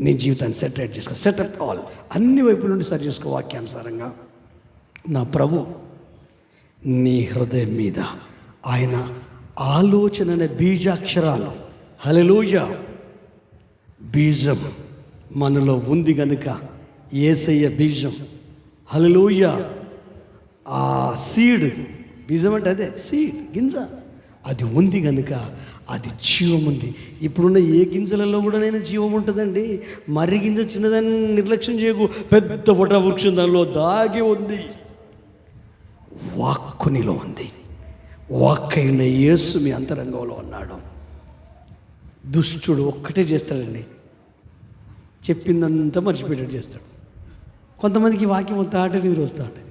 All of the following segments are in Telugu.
నీ జీవితాన్ని సెటరేట్ చేసుకో. సెటప్ ఆల్ అన్ని వైపుల నుండి సరి చేసుకో వాక్యానుసారంగా. నా ప్రభు నీ హృదయం మీద ఆయన ఆలోచన అనే బీజాక్షరాలు హలలోయ బీజం మనలో ఉంది గనుక ఏసయ్య బీజం హలలోయ ఆ సీడ్ బీజం అంటే అదే సీడ్ గింజ. అది ఉంది కనుక అది జీవం ఉంది. ఇప్పుడున్న ఏ గింజలలో కూడా నేను జీవం ఉంటుందండి. మర్రి గింజ చిన్నదాన్ని నిర్లక్ష్యం చేయకు. పెద్ద పొట వృక్షం దానిలో దాగి ఉంది. వాక్కునిలో ఉంది. వాక్కైన యేసు మీ అంతరంగంలో ఉన్నాడు. దుష్టుడు ఒక్కటే చేస్తాడండి. చెప్పిందంతా మర్చిపోయేటట్టు చేస్తాడు. కొంతమందికి వాక్యం అంత ఎదురు వస్తూ ఉంటుంది.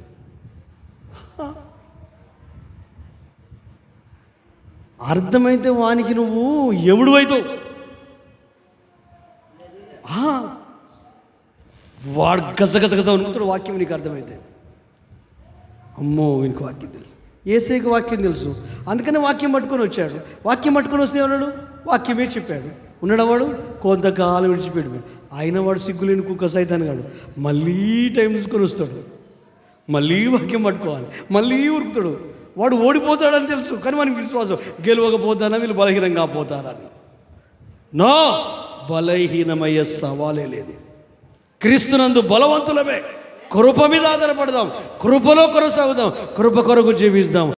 అర్థమైతే వానికి నువ్వు ఎవడు అవుతావు? వాడు గజగజగజ అనుకుంటాడు వాక్యం నీకు అర్థమైతే. అమ్మో వీనికి వాక్యం తెలుసు. ఏసైకి వాక్యం తెలుసు. అందుకనే వాక్యం పట్టుకొని వచ్చాడు. వాక్యం పట్టుకొని వస్తే ఉన్నాడు వాక్యమే చెప్పాడు. ఉన్నాడు వాడు? కొంతకాలం విడిచిపెట్టు ఆయన వాడు సిగ్గులేని కుక్క సైతాన్ కాడు. మళ్ళీ టైం తీసుకొని వస్తాడు. మళ్ళీ వాక్యం పట్టుకోవాలి. మళ్ళీ ఉరుకుతాడు. వాడు ఓడిపోతాడని తెలుసు కానీ మనకి విశ్వాసం గెలవకపోతానా వీళ్ళు బలహీనంగా పోతారని నో! బలహీనమయ్యే సవాలే లేదు. క్రీస్తునందు బలవంతులమే. కృప మీద ఆధారపడదాం. కృపలో కొనసాగుదాం. కృప కొరకు జీవిస్తాం